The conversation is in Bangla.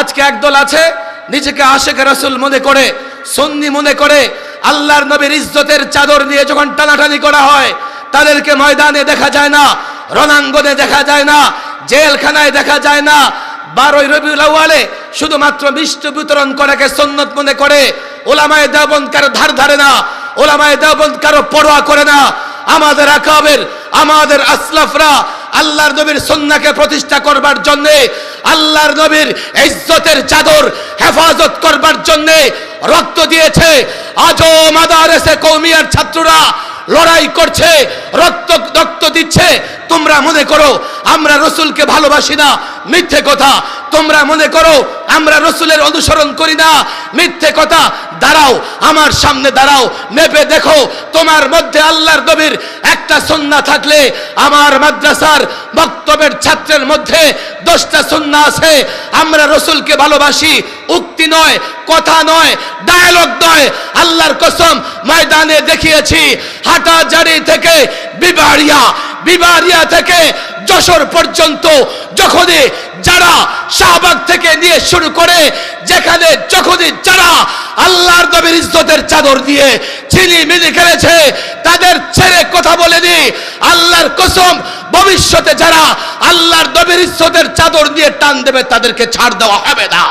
আজকে একদল আছে, নিজেকে আশেখ রাসুল মনে করে, সন্নি মনে করে, আল্লাহর নবীর ইজ্জতের চাদর নিয়ে যখন টানাটানি করা হয়, তাদেরকে ময়দানে দেখা যায় না, রণাঙ্গনে দেখা যায় না, জেলখানায় দেখা যায় না। বারোই আউয়ালে শুধুমাত্র মিষ্টি বিতরণ করাকে সন্ন্যত মনে করে, ওলামায় দেওবন্দ কারও ধার ধারে না, ওলামায় দেওবন্দ কারও পরোয়া করে না। আমাদের আকাবের, আমাদের আসলাফরা আল্লাহর নবীর সন্নাকে প্রতিষ্ঠা করবার জন্যে, আল্লাহর নবীর ইজ্জতের চাদর হেফাজত করবার জন্যে রক্ত দিয়েছে। আজও মাদারেসে কৌমিয়ার ছাত্ররা লড়াই করছে, রক্ত রক্ত দিচ্ছে। তোমরা মনে করো, আমরা রসুলকে ভালোবাসি না, মিথ্যে কথা। তোমরা মনে করো, আমরা রসুলের অনুসরণ করি না। মিথ্যে কথা, দাঁড়াও, আমার সামনে দাঁড়াও নেপে দেখো, তোমার মধ্যে আল্লাহর নবীর একটা সন্না থাকলে, আমার মাদ্রাসার বক্তব্যের ছাত্রের মধ্যে দশটা সন্না আছে। আমরা রসুলকে ভালোবাসি, উক্তি নয়, কথা নয় ডায়ালগ নয়। আল্লাহর কসম, ময়দানে দেখিয়েছি, হাটাজারি থেকে বিবাড়িয়া বিবাড়িয়া থেকে যশোর পর্যন্ত যখনই যারা শাহবাগ থেকে নিয়ে শুরু করে, যেখানে যখনই যারা আল্লাহর নবীর ইজ্জতের চাদর দিয়ে চিনি মিলি খেলেছে, তাদের ছেড়ে কথা বলেনি। আল্লাহর কসম, ভবিষ্যতে যারা আল্লাহর নবীর ইজ্জতের চাদর দিয়ে টান দেবে, তাদেরকে ছাড় দেওয়া হবে না।